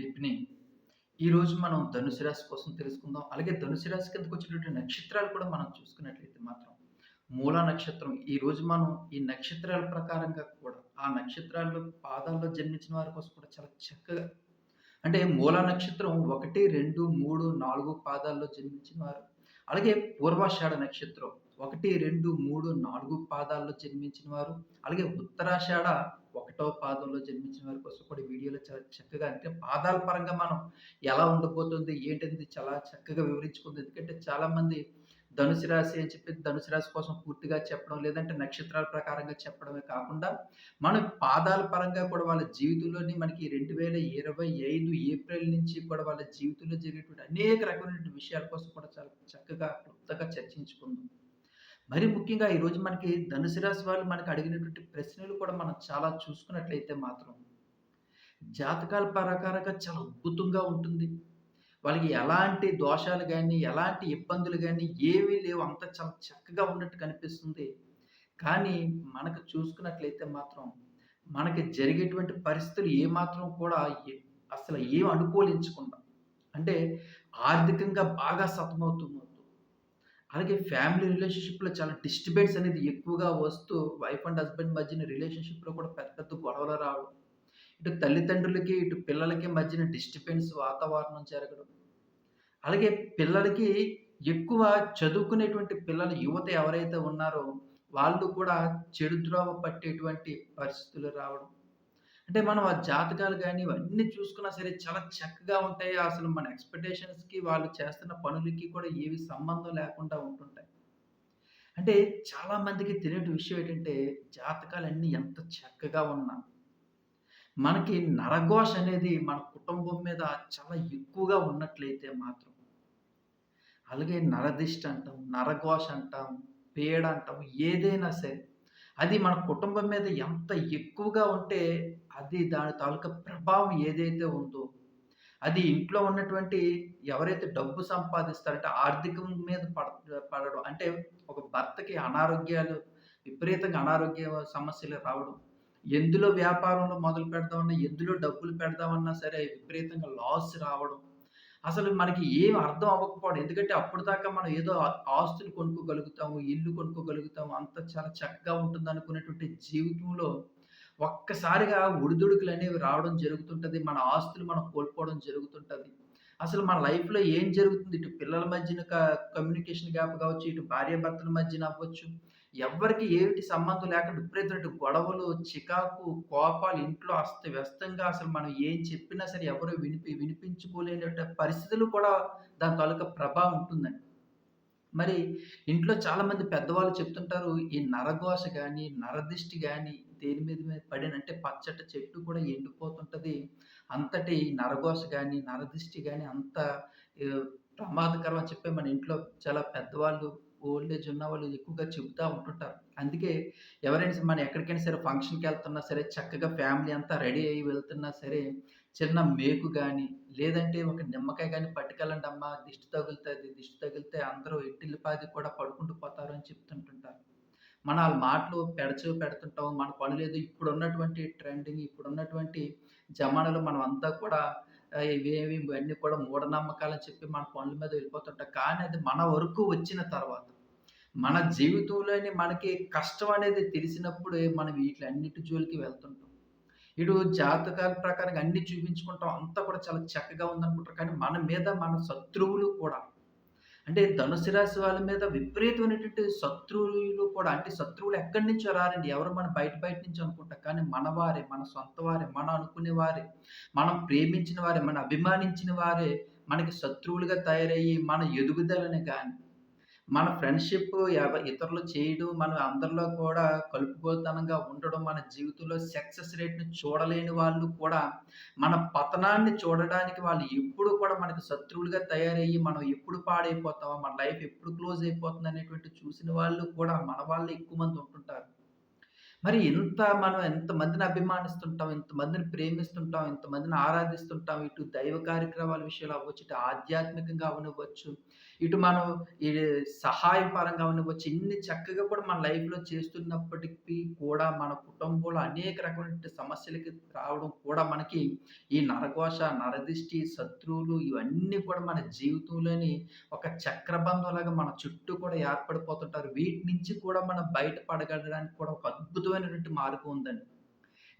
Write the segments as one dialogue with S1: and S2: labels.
S1: లిపిని ఈరోజు మనం ధనుసు రాశి కోసం తెలుసుకుందాం. అలాగే ధనుసు రాశి కిందకు వచ్చినటువంటి నక్షత్రాలు కూడా మనం చూసుకున్నట్లయితే మాత్రం మూల నక్షత్రం. ఈరోజు మనం ఈ నక్షత్రాల ప్రకారంగా కూడా ఆ నక్షత్రాల్లో పాదాల్లో జన్మించిన వారి కోసం కూడా చాలా చక్కగా అంటే మూల నక్షత్రం ఒకటి రెండు మూడు నాలుగు పాదాల్లో జన్మించిన వారు. అలాగే పూర్వాషాఢ నక్షత్రం. ఒకటి రెండు మూడు నాలుగు పాదాల్లో జన్మించిన వారు అలాగే ఉత్తరాషాఢ ఒకటో పాదంలో జన్మించిన వారి కోసం కూడా వీడియోలో చాలా చక్కగా అంటే పాదాల పరంగా మనం ఎలా ఉండబోతుంది ఏంటనేది చాలా చక్కగా వివరించుకుంది. ఎందుకంటే చాలామంది ధనుసు రాశి అని చెప్పి ధనుసు రాశి కోసం పూర్తిగా చెప్పడం లేదంటే నక్షత్రాల ప్రకారంగా చెప్పడమే కాకుండా మన పాదాల పరంగా కూడా వాళ్ళ జీవితంలోని మనకి రెండు వేల ఇరవై ఐదు ఏప్రిల్ నుంచి కూడా వాళ్ళ జీవితంలో జరిగేటువంటి అనేక రకమైనటువంటి విషయాల కోసం కూడా చాలా చక్కగా క్లుప్తంగా చర్చించుకుందాం. మరి ముఖ్యంగా ఈరోజు మనకి ధనుసు రాశి వాళ్ళు మనకి అడిగినటువంటి ప్రశ్నలు కూడా మనం చాలా చూసుకున్నట్లయితే మాత్రం జాతకాల ప్రకారంగా చాలా అద్భుతంగా ఉంటుంది వాళ్ళకి ఎలాంటి దోషాలు కానీ ఎలాంటి ఇబ్బందులు కానీ ఏమీ లేవు. అంత చాలా చక్కగా ఉన్నట్టు కనిపిస్తుంది. కానీ మనకు చూసుకున్నట్లయితే మాత్రం, మనకి జరిగేటువంటి పరిస్థితులు ఏమాత్రం కూడా అసలు ఏం అనుకూలించకుండా అంటే ఆర్థికంగా బాగా సతమవుతున్నారు అలాగే ఫ్యామిలీ రిలేషన్‌షిప్‌లో చాలా డిస్టర్బెన్స్ అనేది ఎక్కువగా వస్తూ వైఫ్ అండ్ హస్బెండ్ మధ్యన రిలేషన్‌షిప్‌లో కూడా పెద్ద పెద్ద గొడవలు రావడం. ఇటు తల్లిదండ్రులకి, ఇటు పిల్లలకి మధ్యన డిస్టర్బెన్స్ వాతావరణం జరగడం. అలాగే పిల్లలకి ఎక్కువ చదువుకునేటువంటి పిల్లలు యువత ఎవరైతే ఉన్నారో, వాళ్ళు కూడా చెడు ద్రోవ పట్టేటువంటి పరిస్థితులు రావడం. అంటే మనం ఆ జాతకాలు కానీ ఇవన్నీ చూసుకున్నా సరే చాలా చక్కగా ఉంటాయి. అసలు మన ఎక్స్‌పెక్టేషన్స్‌కి వాళ్ళు చేస్తున్న పనులకి కూడా ఏవి సంబంధం లేకుండా ఉంటుంటాయి. అంటే చాలా మందికి తెలియని విషయం ఏంటంటే, జాతకాలన్నీ ఎంత చక్కగా ఉన్నా మనకి నరఘోష అనేది మన కుటుంబం మీద చాలా ఎక్కువగా ఉన్నట్లయితే మాత్రం, అలాగే నరదిష్ట అంటాం, నరఘోష అంటాం, పేడ అంటాం, ఏదైనా సరే అది మన కుటుంబం మీద ఎంత ఎక్కువగా ఉంటే, అది దాని తాలూకా ప్రభావం ఏదైతే ఉందో, అది ఇంట్లో ఉన్నటువంటి ఎవరైతే డబ్బు సంపాదిస్తారంటే ఆర్థికం మీద పడ పడడం. అంటే ఒక భర్తకి అనారోగ్యాలు విపరీతంగా అనారోగ్య సమస్యలు రావడం. ఎందులో వ్యాపారంలో మొదలు పెడదామన్నా, ఎందులో డబ్బులు పెడదామన్నా సరే విపరీతంగా లాస్ రావడం. అసలు మనకి ఏం అర్థం అవ్వకపోవడం. ఎందుకంటే అప్పుడు దాకా మనం ఏదో ఆస్తులు కొనుక్కోగలుగుతాము, ఇల్లు కొనుక్కోగలుగుతాము. అంత చాలా చక్కగా ఉంటుందనుకునేటువంటి జీవితంలో ఒక్కసారిగా ఒడిదుడుకులనేవి రావడం జరుగుతుంటుంది మన ఆస్తులు మనం కోల్పోవడం జరుగుతుంటుంది అసలు మన లైఫ్‌లో ఏం జరుగుతుంది? ఇటు పిల్లల మధ్యన కమ్యూనికేషన్ గ్యాప్ కావచ్చు, ఇటు భార్యాభర్తల మధ్యన అవ్వచ్చు. ఎవ్వరికి ఏమిటి సంబంధం లేకుండా విపరీతమైన గొడవలు, చికాకు, కోపాలు ఇంట్లో అస్తవ్యస్తంగా అసలు మనం ఏం చెప్పినా సరే ఎవరు వినిపి వినిపించుకోలేని పరిస్థితులు కూడా దాని తాలూకా ప్రభావం ఉంటుందండి. మరి ఇంట్లో చాలామంది పెద్దవాళ్ళు చెప్తుంటారు, ఈ నరఘోష కానీ నరదిష్టి కానీ దేని మీద మీద పడినంటే పచ్చటి చెట్టు కూడా ఎండిపోతుంటది. అంతటి నరగోష కానీ నరదిష్టి కానీ అంత ప్రమాదకరం అని చెప్పి మన ఇంట్లో చాలా పెద్దవాళ్ళు ఓల్డ్ ఏజ్ ఉన్నవాళ్ళు ఎక్కువగా చెబుతూ ఉంటుంటారు. అందుకే ఎవరైనా సరే మనం ఎక్కడికైనా సరే ఫంక్షన్కి వెళ్తున్నా సరే చక్కగా ఫ్యామిలీ అంతా రెడీ అయ్యి వెళ్తున్నా సరే చిన్న మేకు కానీ లేదంటే ఒక నిమ్మకాయ కానీ పట్టుకెళ్ళండి అమ్మ దిష్టి తగులుతుంది దిష్టి తగిలితే అందరూ ఎట్టిల్లిపాది కూడా పడుకుంటూ పోతారు అని చెప్తుంటుంటారు. మనం మాటలు పెడచెవి పెడుతుంటాం. మన పనులేదో ఇప్పుడున్నటువంటి ట్రెండింగ్ ఇప్పుడున్నటువంటి జమానాలో మనం అంతా కూడా ఇవేవి ఇవన్నీ కూడా మూఢనమ్మకాలని చెప్పి మన పనుల మీద వెళ్ళిపోతుంటాం. కానీ అది మన వరకు వచ్చిన తర్వాత, మన జీవితంలోని మనకి కష్టం అనేది తెలిసినప్పుడే మనం వీటిలన్నిటి జోలికి వెళ్తుంటాం. ఇటు జాతకాల ప్రకారంగా అన్నీ చూపించుకుంటాం. అంతా కూడా చాలా చక్కగా ఉందనుకుంటారు. కానీ మన మీద మన శత్రువులు కూడా అంటే ధనుసు రాశి వాళ్ళ మీద విపరీతమైనటువంటి శత్రువులు కూడా అంటే శత్రువులు ఎక్కడి నుంచో రారండి. ఎవరు మన బయట బయట నుంచి అనుకుంటాం. కానీ మన వారే, మన సొంత వారే, మనం అనుకునే వారే, మనం ప్రేమించిన వారే, మనం అభిమానించిన వారే మనకి శత్రువులుగా తయారయ్యి మన ఎదుగుదలని కానీ మన ఫ్రెండ్‌షిప్ ఇతరులు చేయడం, మనం అందరిలో కూడా కలుపుకోతనంగా ఉండడం, మన జీవితంలో సక్సెస్ రేట్‌ని చూడలేని వాళ్ళు కూడా మన పతనాన్ని చూడడానికి వాళ్ళు ఎప్పుడు కూడా మనకు శత్రువులుగా తయారయ్యి, మనం ఎప్పుడు పాడైపోతామో మన లైఫ్ ఎప్పుడు క్లోజ్ అయిపోతుందనేటువంటి చూసిన వాళ్ళు కూడా మన వాళ్ళు ఎక్కువ మంది ఉంటుంటారు. మరి ఇంత మనం ఎంతమందిని అభిమానిస్తుంటాం, ఇంతమందిని ప్రేమిస్తుంటాం, ఇంతమందిని ఆరాధిస్తుంటాం. ఇటు దైవ కార్యక్రమాల విషయాలు అవ్వచ్చు, ఇటు ఆధ్యాత్మికంగా అవనివ్వచ్చు ఇటు మనం ఈ సహాయం పరంగా అవ్వనివ్వచ్చు. ఇన్ని చక్కగా కూడా మన లైఫ్‌లో చేస్తున్నప్పటికీ కూడా మన కుటుంబంలో అనేక రకమైన సమస్యలకి రావడం కూడా మనకి ఈ నరఘోష, నరదిష్టి, శత్రువులు ఇవన్నీ కూడా మన జీవితంలోని ఒక చక్రబంధంలాగా మన చుట్టూ కూడా ఏర్పడిపోతుంటారు. వీటి నుంచి కూడా మనం బయటపడగలడానికి కూడా ఒక అద్భుతమైనటువంటి మార్గం ఉందండి.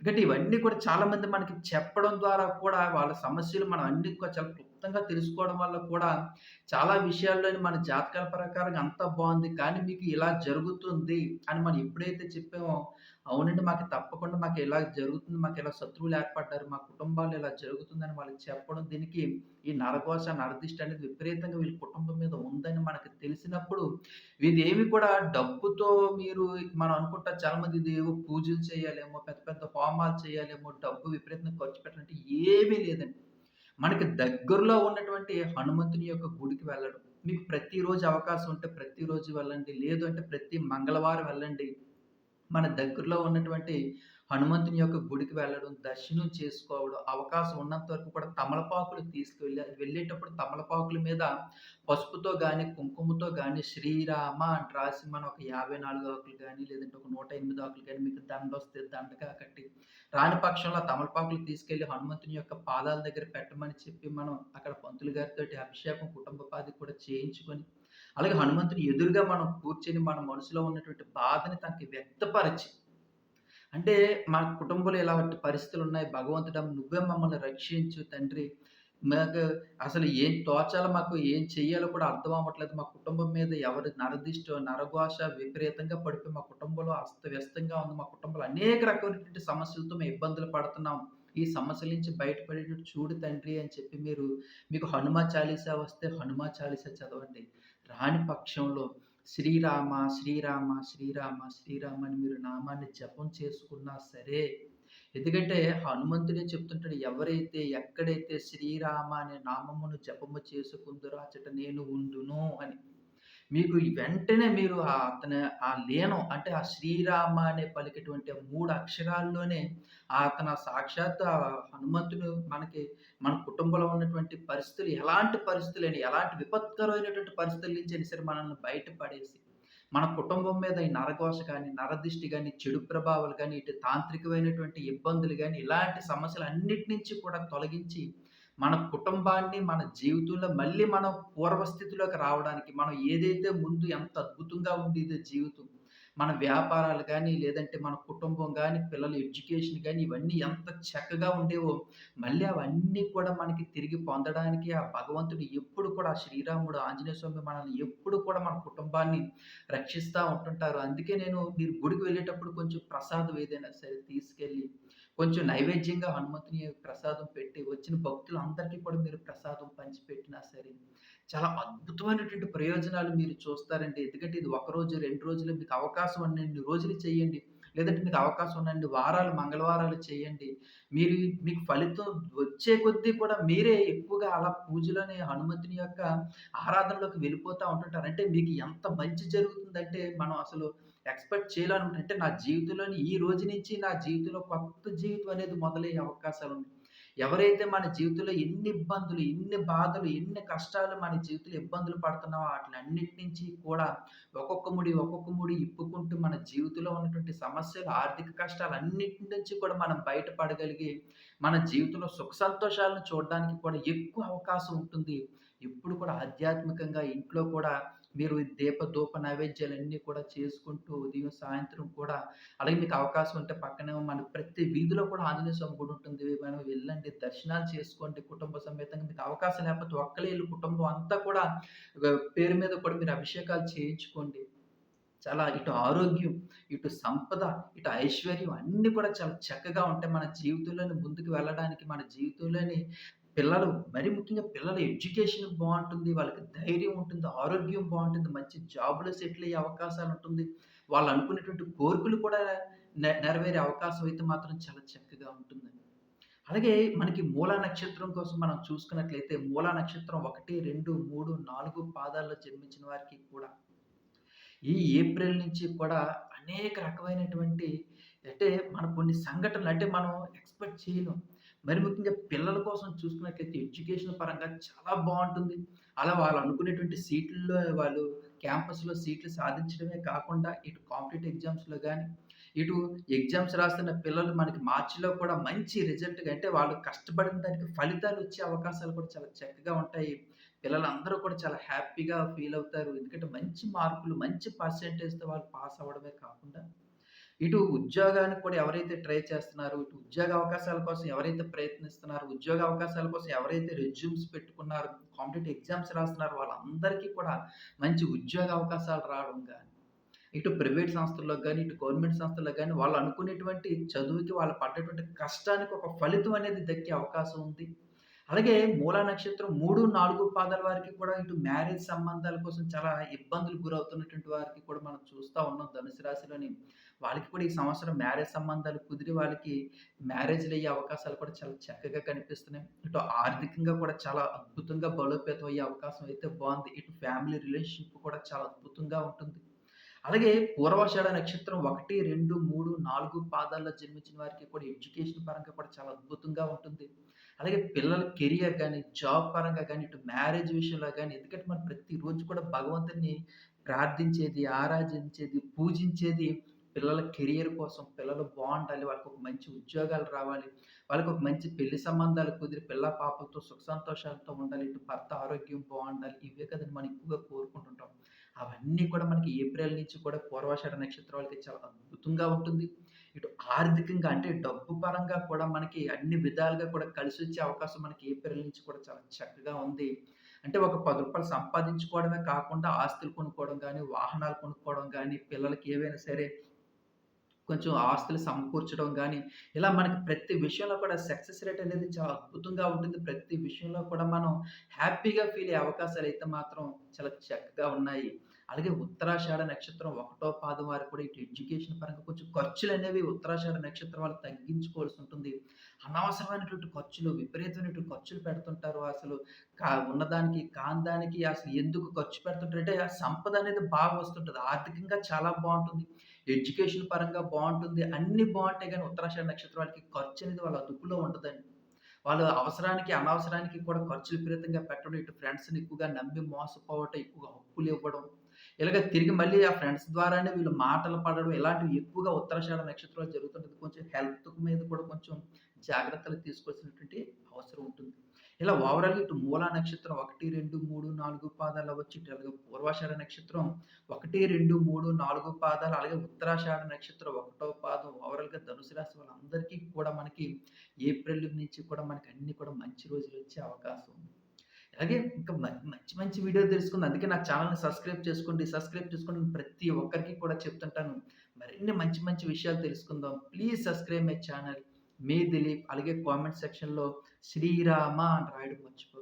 S1: ఎందుకంటే ఇవన్నీ కూడా చాలామంది మనకి చెప్పడం ద్వారా కూడా వాళ్ళ సమస్యలు మనం అన్ని చాలా క్లుప్తంగా తెలుసుకోవడం వల్ల కూడా చాలా విషయాల్లోని మన జాతకాల ప్రకారంగా అంత బాగుంది కానీ మీకు ఇలా జరుగుతుంది అని మనం ఎప్పుడైతే చెప్పామో, అవునండి మాకు తప్పకుండా మాకు ఇలా జరుగుతుంది. మాకు ఇలా శత్రువులు ఏర్పడ్డారు. మా కుటుంబాలు ఇలా జరుగుతుందని వాళ్ళకి చెప్పడం దీనికి ఈ నరఘోష, నరదిష్ట అనేది విపరీతంగా వీళ్ళ కుటుంబం మీద ఉందని మనకు తెలిసినప్పుడు ఇదేమి కూడా డబ్బుతో మీరు మనం అనుకుంటాం చాలామంది ఇదేవో పూజలు చేయాలేమో, పెద్ద పెద్ద హోమాలు చేయాలేమో, డబ్బు విపరీతంగా ఖర్చు పెట్టాలంటే ఏమీ లేదండి. మనకి దగ్గరలో ఉన్నటువంటి హనుమంతుని యొక్క గుడికి వెళ్ళడం. మీకు ప్రతిరోజు అవకాశం ఉంటే ప్రతిరోజు వెళ్ళండి. లేదు అంటే ప్రతి మంగళవారం వెళ్ళండి. మన దగ్గరలో ఉన్నటువంటి హనుమంతుని యొక్క గుడికి వెళ్ళడం, దర్శనం చేసుకోవడం, అవకాశం ఉన్నంత వరకు కూడా తమలపాకులు తీసుకువెళ్ళి అది వెళ్ళేటప్పుడు తమలపాకుల మీద పసుపుతో కానీ కుంకుమతో కానీ శ్రీరామ అని రాసి మనం ఒక 54 ఆకులు కానీ లేదంటే ఒక 108 ఆకులు కానీ మీకు దండ వస్తే దండగా కట్టి, రాని పక్షంలో తమలపాకులు తీసుకెళ్ళి హనుమంతుని యొక్క పాదాల దగ్గర పెట్టమని చెప్పి మనం అక్కడ పంతులు గారితోటి అభిషేకం కుటుంబపాది కూడా చేయించుకొని, అలాగే హనుమంతుని ఎదురుగా మనం కూర్చొని మన మనసులో ఉన్నటువంటి బాధని తనకి వ్యక్తపరిచి అంటే మా కుటుంబంలో ఇలాంటి పరిస్థితులు ఉన్నాయి భగవంతుడా నువ్వే మమ్మల్ని రక్షించు తండ్రి. మాకు అసలు ఏం తోచాలో మాకు ఏం చెయ్యాలో కూడా అర్థం అవ్వట్లేదు. మా కుటుంబం మీద ఎవరి నరదిష్టో, నరఘోష విపరీతంగా పడిపోయి మా కుటుంబంలో అస్తవ్యస్తంగా ఉంది. మా కుటుంబంలో అనేక రకమైనటువంటి సమస్యలతో మేము ఇబ్బందులు పడుతున్నాం. ఈ సమస్యల నుంచి బయటపడేటట్టు చూడు తండ్రి అని చెప్పి మీరు మీకు హనుమ చాలీసా వస్తే హనుమ చాలీసా చదవండి. రాని పక్షంలో శ్రీరామ, శ్రీరామ, శ్రీరామ, శ్రీరామ అని మీరు నామాన్ని జపం చేసుకున్నా సరే ఎందుకంటే హనుమంతుడే చెప్తుంటాడు ఎవరైతే ఎక్కడైతే శ్రీరామ అనే నామమును జపము చేసుకుందురా అచట నేను ఉండును అని. మీకు వెంటనే మీరు అతని ఆ లీనం అంటే ఆ శ్రీరామ అనే పలికేటువంటి మూడు అక్షరాల్లోనే అతను సాక్షాత్తు ఆ హనుమంతుడు మనకి మన కుటుంబంలో ఉన్నటువంటి పరిస్థితులు ఎలాంటి పరిస్థితులని ఎలాంటి విపత్కరమైనటువంటి పరిస్థితుల నుంచి సరే మనల్ని బయటపడేసి మన కుటుంబం మీద ఈ నరఘోష కానీ నరదిష్టి కానీ చెడు ప్రభావాలు కానీ ఇటు తాంత్రికమైనటువంటి ఇబ్బందులు కానీ ఇలాంటి సమస్యలన్నిటి నుంచి కూడా తొలగించి మన కుటుంబాన్ని, మన జీవితంలో మళ్ళీ మనం పూర్వస్థితిలోకి రావడానికి, మనం ఏదైతే ముందు ఎంత అద్భుతంగా ఉండేదో జీవితం, మన వ్యాపారాలు కానీ లేదంటే మన కుటుంబం కానీ పిల్లల ఎడ్యుకేషన్ కానీ ఇవన్నీ ఎంత చక్కగా ఉండేవో, మళ్ళీ అవన్నీ కూడా మనకి తిరిగి పొందడానికి ఆ భగవంతుడు ఎప్పుడు కూడా శ్రీరాముడు, ఆంజనేయ స్వామి మనల్ని ఎప్పుడు కూడా మన కుటుంబాన్ని రక్షిస్తూ ఉంటుంటారు. అందుకే నేను మీరు గుడికి వెళ్ళేటప్పుడు కొంచెం ప్రసాదం ఏదైనా సరే తీసుకెళ్ళి కొంచెం నైవేద్యంగా హనుమంతుని ప్రసాదం పెట్టి, వచ్చిన భక్తులు అందరికీ కూడా మీరు ప్రసాదం పంచిపెట్టినా సరే, చాలా అద్భుతమైనటువంటి ప్రయోజనాలు మీరు చూస్తారండి. ఎందుకంటే ఇది ఒక రోజు రెండు రోజులు మీకు అవకాశం ఉన్నన్ని రోజులు చేయండి. లేదంటే మీకు అవకాశం ఉండండి వారాలు, మంగళవారాలు చేయండి. మీరు మీకు ఫలితం వచ్చే కొద్దీ కూడా మీరే ఎక్కువగా అలా పూజలోని హనుమంతుని యొక్క ఆరాధనలోకి వెళ్ళిపోతూ ఉంటుంటారు. అంటే మీకు ఎంత మంచి జరుగుతుందంటే మనం అసలు ఎక్స్‌పెక్ట్ చేయాలను అంటే నా జీవితంలోని ఈ రోజు నుంచి నా జీవితంలో కొత్త జీవితం అనేది మొదలయ్యే అవకాశాలు ఉన్నాయి ఎవరైతే మన జీవితంలో ఎన్ని ఇబ్బందులు, ఎన్ని బాధలు, ఎన్ని కష్టాలు మన జీవితంలో ఇబ్బందులు పడుతున్నామో అన్నిటి నుంచి కూడా ఒక్కొక్క ముడి, ఒక్కొక్క ముడి ఇప్పుకుంటూ మన జీవితంలో ఉన్నటువంటి సమస్యలు, ఆర్థిక కష్టాలు అన్నిటి నుంచి కూడా మనం బయటపడగలిగి, మన జీవితంలో సుఖ సంతోషాలను చూడడానికి కూడా ఎక్కువ అవకాశం ఉంటుంది. ఇప్పుడు కూడా ఆధ్యాత్మికంగా ఇంట్లో కూడా మీరు ఈ దీప, ధూప నైవేద్యాలన్నీ కూడా చేసుకుంటూ ఉదయం, సాయంత్రం కూడా అలాగే మీకు అవకాశం ఉంటే పక్కనే మన ప్రతి వీధిలో కూడా ఆంజనేయ స్వామి గుడి ఉంటుంది. మనం వెళ్ళండి, దర్శనాలు చేసుకోండి కుటుంబ సమేతంగా. మీకు అవకాశం లేకపోతే ఒక్కలే ఎళ్ళి కుటుంబం అంతా కూడా పేరు మీద కూడా మీరు అభిషేకాలు చేయించుకోండి. చాలా ఇటు ఆరోగ్యం, ఇటు సంపద, ఇటు ఐశ్వర్యం అన్నీ కూడా చాలా చక్కగా ఉంటాయి. మన జీవితంలోని ముందుకు వెళ్ళడానికి, మన జీవితంలోని పిల్లలు మరి ముఖ్యంగా పిల్లల ఎడ్యుకేషన్ బాగుంటుంది వాళ్ళకి ధైర్యం ఉంటుంది. ఆరోగ్యం బాగుంటుంది మంచి జాబ్‌లో సెటిల్ అయ్యే అవకాశాలు ఉంటుంది. వాళ్ళు అనుకునేటువంటి కోరికలు కూడా నె నెరవేరే అవకాశం అయితే మాత్రం చాలా చక్కగా ఉంటుంది అలాగే మనకి మూలా నక్షత్రం కోసం మనం చూసుకున్నట్లయితే మూలా నక్షత్రం 1, 2, 3, 4 పాదాల్లో జన్మించిన వారికి కూడా ఈ ఏప్రిల్ నుంచి కూడా అనేక రకమైనటువంటి అంటే మన కొన్ని సంఘటనలు అంటే మనం ఎక్స్‌పెక్ట్ చేయలేం. మరి ముఖ్యంగా పిల్లల కోసం చూసుకున్నట్లయితే ఎడ్యుకేషన్ పరంగా చాలా బాగుంటుంది అలా వాళ్ళు అనుకునేటువంటి సీట్లలో వాళ్ళు క్యాంపస్‌లో సీట్లు సాధించడమే కాకుండా ఇటు కాంపిటేటివ్ ఎగ్జామ్స్‌లో కానీ ఇటు ఎగ్జామ్స్ రాస్తున్న పిల్లలు మనకి మార్చిలో కూడా మంచి రిజల్ట్ అంటే వాళ్ళు కష్టపడిన దానికి ఫలితాలొచ్చే అవకాశాలు కూడా చాలా చక్కగా ఉంటాయి. పిల్లలందరూ కూడా చాలా హ్యాపీగా ఫీల్ అవుతారు. ఎందుకంటే మంచి మార్కులు, మంచి పర్సెంటేజ్‌తో వాళ్ళు పాస్ అవ్వడమే కాకుండా, ఇటు ఉద్యోగానికి కూడా ఎవరైతే ట్రై చేస్తున్నారో, ఇటు ఉద్యోగ అవకాశాల కోసం ఎవరైతే ప్రయత్నిస్తున్నారో, ఉద్యోగ అవకాశాల కోసం ఎవరైతే రెజ్యూమ్స్ పెట్టుకున్నారో, కాంపిటేటివ్ ఎగ్జామ్స్ రాస్తున్నారో వాళ్ళందరికీ కూడా మంచి ఉద్యోగ అవకాశాలు రావడం కానీ ఇటు ప్రైవేట్ సంస్థల్లో కానీ ఇటు గవర్నమెంట్ సంస్థల్లో కానీ వాళ్ళు అనుకునేటువంటి చదువుకి వాళ్ళు పడ్డటువంటి కష్టానికి ఒక ఫలితం అనేది దక్కే అవకాశం ఉంది. అలాగే మూలా నక్షత్రం 3, 4 పాదాల వారికి కూడా ఇటు మ్యారేజ్ సంబంధాల కోసం చాలా ఇబ్బందులు గురవుతున్నటువంటి వారికి కూడా మనం చూస్తూ ఉన్నాం ధనుసు రాశిలోని. వాళ్ళకి కూడా ఈ సంవత్సరం మ్యారేజ్ సంబంధాలు కుదిరి వాళ్ళకి మ్యారేజ్లు అయ్యే అవకాశాలు కూడా చాలా చక్కగా కనిపిస్తున్నాయి. ఇటు ఆర్థికంగా కూడా చాలా అద్భుతంగా బలోపేతం అయ్యే అవకాశం అయితే బాగుంది ఇటు ఫ్యామిలీ రిలేషన్‌షిప్ కూడా చాలా అద్భుతంగా ఉంటుంది. అలాగే పూర్వాషాఢ నక్షత్రం 1, 2, 3, 4 పాదాల్లో జన్మించిన వారికి కూడా ఎడ్యుకేషన్ పరంగా కూడా చాలా అద్భుతంగా ఉంటుంది. అలాగే పిల్లల కెరియర్ కానీ జాబ్ పరంగా కానీ ఇటు మ్యారేజ్ విషయంలో కానీ ఎందుకంటే మనం ప్రతిరోజు కూడా భగవంతుని ప్రార్థించేది, ఆరాధించేది, పూజించేది పిల్లల కెరియర్ కోసం. పిల్లలు బాగుండాలి వాళ్ళకి ఒక మంచి ఉద్యోగాలు రావాలి. వాళ్ళకి ఒక మంచి పెళ్ళి సంబంధాలు కుదిరి పిల్ల పాపలతో సుఖ సంతోషాలతో ఉండాలి. ఇటు భర్త ఆరోగ్యం బాగుండాలి ఇవే కదండీ మనం ఎక్కువగా కోరుకుంటుంటాం. అవన్నీ కూడా మనకి ఏప్రిల్ నుంచి కూడా పూర్వాషాఢ నక్షత్రాలకి చాలా అద్భుతంగా ఉంటుంది. ఇటు ఆర్థికంగా అంటే డబ్బు పరంగా కూడా మనకి అన్ని విధాలుగా కూడా కలిసి వచ్చే అవకాశం మనకి ఏప్రిల్ నుంచి కూడా చాలా చక్కగా ఉంది. అంటే ఒక పది రూపాయలు సంపాదించుకోవడమే కాకుండా ఆస్తులు కొనుక్కోవడం కానీ వాహనాలు కొనుక్కోవడం కానీ పిల్లలకి ఏవైనా సరే కొంచెం ఆస్తులు సమకూర్చడం కానీ ఇలా మనకి ప్రతి విషయంలో కూడా సక్సెస్ రేట్ అనేది చాలా అద్భుతంగా ఉంటుంది. ప్రతి విషయంలో కూడా మనం హ్యాపీగా ఫీల్ అయ్యే అవకాశాలు అయితే మాత్రం చాలా చక్కగా ఉన్నాయి. అలాగే ఉత్తరాషాఢ నక్షత్రం ఒకటో పాదం వారు కూడా ఇటు ఎడ్యుకేషన్ పరంగా కొంచెం ఖర్చులు అనేవి ఉత్తరాషాఢ నక్షత్రం వాళ్ళు తగ్గించుకోవాల్సి ఉంటుంది. అనవసరమైనటువంటి ఖర్చులు, విపరీతమైనటువంటి ఖర్చులు పెడుతుంటారు. అసలు. కా ఉన్నదానికి, కాందానికి అసలు ఎందుకు ఖర్చు పెడుతుంటారంటే ఆ సంపద అనేది బాగా వస్తుంటుంది. ఆర్థికంగా చాలా బాగుంటుంది. ఎడ్యుకేషన్ పరంగా బాగుంటుంది. అన్నీ బాగుంటాయి కానీ ఉత్తరాషాఢ నక్షత్రం వాళ్ళకి ఖర్చనేది వాళ్ళ అదుపులో ఉంటుందండి వాళ్ళు అవసరానికి, అనవసరానికి కూడా ఖర్చులు విపరీతంగా పెట్టడం, ఇటు ఫ్రెండ్స్‌ని ఎక్కువగా నమ్మి మోసపోవటం, ఎక్కువగా అప్పులివ్వడం, ఇలాగ తిరిగి మళ్ళీ ఆ ఫ్రెండ్స్ ద్వారానే వీళ్ళు మాటలు పడడం ఇలాంటివి ఎక్కువగా ఉత్తరాషాఢ నక్షత్రాలు జరుగుతుంటుంది కొంచెం హెల్త్ మీద కూడా కొంచెం జాగ్రత్తలు తీసుకోవాల్సినటువంటి అవసరం ఉంటుంది. ఇలా ఓవరాల్‌గా ఇటు మూల నక్షత్రం 1, 2, 3, 4 పాదాలు అవ్వచ్చు. ఇటు అలాగే పూర్వాషాఢ నక్షత్రం 1, 2, 3, 4 పాదాలు అలాగే ఉత్తరాషాఢ నక్షత్రం ఒకటో పాదం ఓవరాల్‌గా ధనుసు రాశి వాళ్ళందరికీ కూడా మనకి ఏప్రిల్ నుంచి కూడా మనకి అన్ని కూడా మంచి రోజులు వచ్చే అవకాశం ఉంది. అలాగే ఇంకా మంచి మంచి వీడియోలు తెలుసుకుందాం. అందుకే నా ఛానల్ని సబ్స్క్రైబ్ చేసుకోండి. సబ్స్క్రైబ్ చేసుకోండి ప్రతి ఒక్కరికి కూడా చెప్తుంటాను. మరిన్ని మంచి మంచి విషయాలు తెలుసుకుందాం. Please subscribe my channel. మీ దిలీప్. అలాగే కామెంట్ సెక్షన్‌లో శ్రీరామ అని రాయడం మర్చిపో